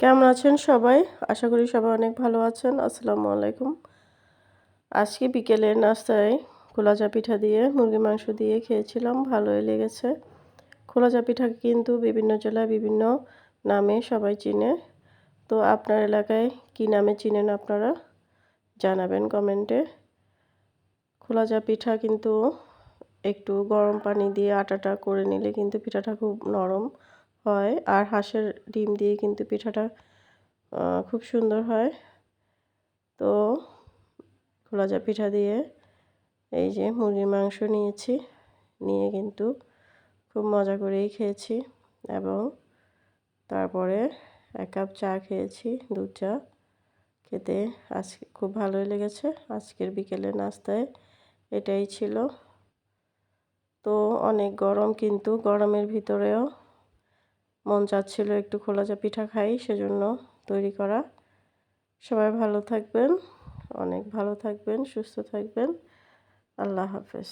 কেমন আছেন সবাই? আশা করি সবাই অনেক ভালো আছেন। আসসালামু আলাইকুম। আজকে বিকেলে নাস্তায় খোলাচা পিঠা দিয়ে মুরগি মাংস দিয়ে খেয়েছিলাম, ভালোই লেগেছে। খোলাচা পিঠা কিন্তু বিভিন্ন জেলায় বিভিন্ন নামে সবাই চিনে। তো আপনার এলাকায় কি নামে চিনেন আপনারা? জানাবেন কমেন্টে। খোলাচা পিঠা কিন্তু একটু গরম পানি দিয়ে আটাটা করে নিলে কিন্তু পিঠাটা খুব নরম হয়। আর হাঁসের ডিম দিয়ে কিন্তু পিঠাটা খুব সুন্দর হয়। তো খোলাজা পিঠা দিয়ে এই যে মুরগির মাংস নিয়েছি, নিয়ে কিন্তু খুব মজা করেই খেয়েছি এবং তারপরে এক কাপ চা খেয়েছি, দুধ চা। খেতে আজকে খুব ভালোই লেগেছে। আজকের বিকেলে নাস্তায় এটাই ছিল। তো অনেক গরম কিন্তু গরমের ভিতরেও মন চাচ্ছিল একটু খোলা চা পিঠা খাই, সেজন্য তৈরি করা। সবাই ভালো থাকবেন, অনেক ভালো থাকবেন, সুস্থ থাকবেন। আল্লাহ হাফেজ।